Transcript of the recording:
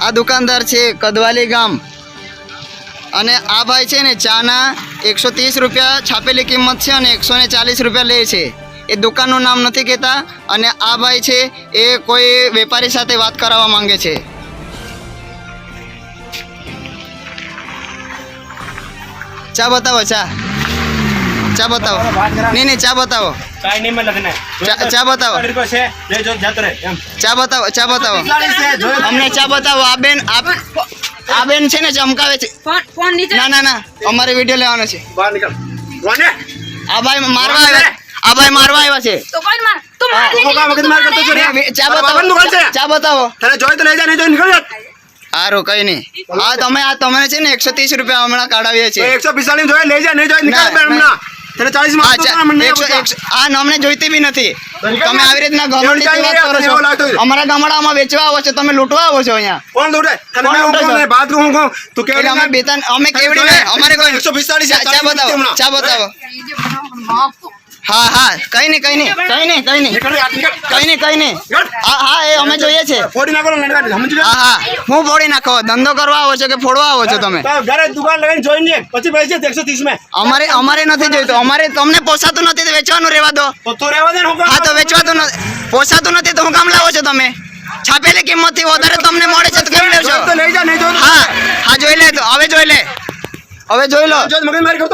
આ દુકાનદાર છે કદવાલી ગામ. અને આ ભાઈ છે ને ચાના એકસો ત્રીસ રૂપિયા છાપેલી કિંમત છે અને એકસો ચાલીસ રૂપિયા લે છે. એ દુકાનનું નામ નથી કહેતા અને આ ભાઈ છે એ કોઈ વેપારી સાથે વાત કરાવવા માંગે છે. ચા બતાવો ચા. ચા બતાવો. નહીં નહીં ચા બતાવો. ચા- ચા બતાવો. ચા બતાવો ચા બતાવો. અમને ચા બતાવો. આ બેન આ આ બેન છે ને ચમકાવે છે. ના ના ના. અમારે વીડિયો લેવાનો છે. બહાર નીકળ. કોને? આ ભાઈ મારવા આવ્યા આ ભાઈ મારવા આવ્યા છે. તો કોણ માર તું માર તું કાં વખત માર કરતો છો રે? વે- ચા બતાવો. ચા બતાવો. જોઈ તો લઈ જા નહીં તો નીકળ સારું કઈ નહીં. હા તમે આ તમે છે ને એકસો ત્રીસ રૂપિયા હમણાં કાઢાવીએ છીએ. એકસો પિસ્તાળીસ જોઈ લઈ જાય નહીં જોઈ નીકળ હમણાં. તને ચાલીસમાં આ નામને જોઈતી બી નથી. તમે આવી રીતના ગમંડીથી વાત કરો છો. અમારા ગામડામાં વેચવા આવો છો તમે લૂંટવા આવો છો અહીંયા. કોણ લૂંટે? તને કોણ મેં હું કહું? તું કે અમે બેતાન અમે કેવડી અમારે કોઈ એકસો પિસ્તાળીસ ચા ચા બતાવો. ચા બતાવો. માફ હા હા કઈ નહીં કઈ નહીં કઈ નહીં કઈ નહીં. કઈ નહીં કઈ નહીં. હા હા એ અમે જોઈએ છે. ફોડી નાખો? હા હા. હું ફોડી નાખો. ધંધો કરવા આવો છો કે ફોડવા આવો છો તમે? ઘરે દુકાન લગાવીને જોઈને લે. પછી બેસજે એકસો ત્રીસમાં અમારે અમારે નથી જોઈતું. અમારે તમને પોસાતું નથી તો વેચવાનું રહેવા દો. તો રહેવા દે હું તો વેચવાતું નથી પોસાતું નથી તો હું કામ લાવો છો તમે? છાપેલી કિંમતથી વધારે તમને મળે છે તો કેમ લેવ છો તો લઈ જા નહીં હા હા જોઈ લે તો. હવે જોઈ લે. હવે જોઈ લો.